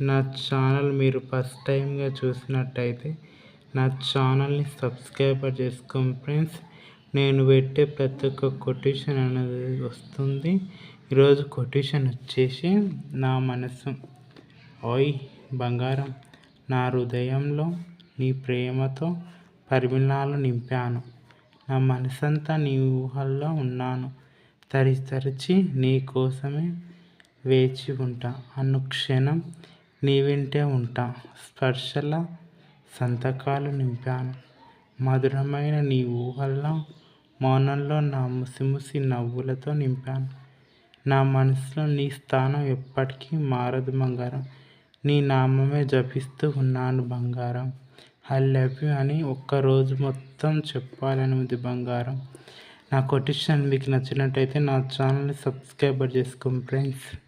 నా ఛానల్ మీరు ఫస్ట్ టైంగా చూసినట్టయితే నా ఛానల్ని సబ్స్క్రైబర్ చేసుకోండి ఫ్రెండ్స్. నేను పెట్టే ప్రతి ఒక్క కొటేషన్ అనేది వస్తుంది. ఈరోజు కొటేషన్ వచ్చేసి నా మనసు. ఓయ్ బంగారం నా హృదయంలో నీ ప్రేమతో పరిమిళాలు నింపాను. నా మనసంతా నీ ఊహల్లో ఉన్నాను. తరిచి తరిచి నీ కోసమే వేచి ఉంటా. అనుక్షణం నీ వెంటే ఉంటా. స్పర్శల సంతకాలు నింపాను. మధురమైన నీ ఊహల్లో మౌనంలో నా ముసిముసి నవ్వులతో నింపాను. నా మనసులో నీ స్థానం ఎప్పటికీ మారదు బంగారం. నీ నామమే జపిస్తూ ఉన్నాను బంగారం. ఐ లవ్ యూ అని ఒక్కరోజు మొత్తం చెప్పాలని ఉంది బంగారం. నా కొటేషన్ మీకు నచ్చినట్టయితే నా ఛానల్ని సబ్స్క్రైబర్ చేసుకోండి ఫ్రెండ్స్.